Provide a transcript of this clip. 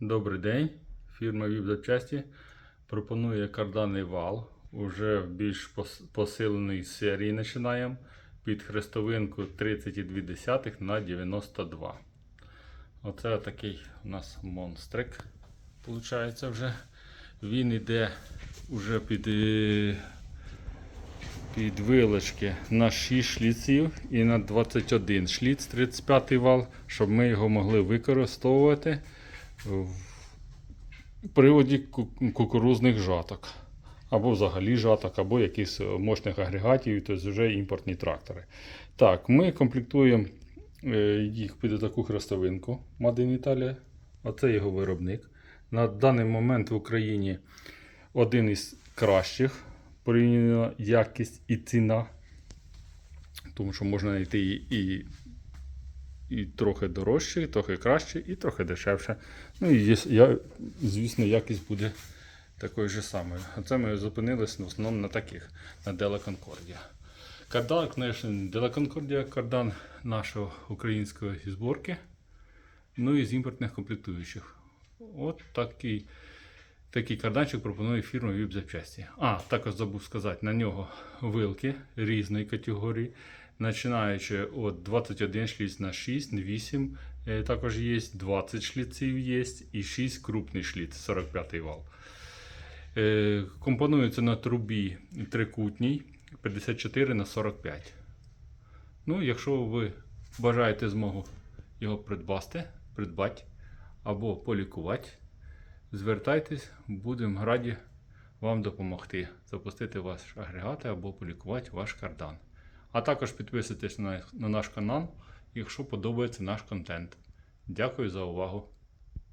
Добрий день. Фірма Вібзапчасті пропонує карданний вал. Уже в більш посиленій серії починаємо. Під хрестовинку 30,2 на 92. Оце такий у нас монстрик. Получається вже. Він іде вже під, е, під вилочки на 6 шліців і на 21 шліц 35 вал, щоб ми його могли використовувати в приводі кукурузних жаток. Або взагалі жаток, або якихось мощних агрегатів, тобто вже імпортні трактори. Так, ми комплектуємо е, їх під таку хрестовинку in Italia. Оце його виробник. На даний момент в Україні один із кращих порівняно якість і ціна. Тому що можна знайти і, і, трохи дорожче, і трохи краще, і трохи дешевше. Ну і я, звісно, якість буде такою ж самою. А це ми зупинилися в основному на таких, на Della Concordia. Кардан, конечно, Concordia кардан нашого української зборки. Ну і з імпортних комплектуючих. От такий, такий карданчик пропонує фірма VIP запчасті. А, також забув сказати, на нього вилки різної категорії. Починаючи від 21 шліц на 6, 8. е, Також є 20 шліців є і 6 крупний шліц, 45 вал. Е, Компонується на трубі трикутній 54 на 45. Ну, якщо ви бажаєте змогу його придбати, придбати або полікувати, звертайтесь, будемо раді вам допомогти запустити ваш агрегат або полікувати ваш кардан. А також підписуйтесь на, на наш канал, якщо подобається наш контент. Дякую за увагу!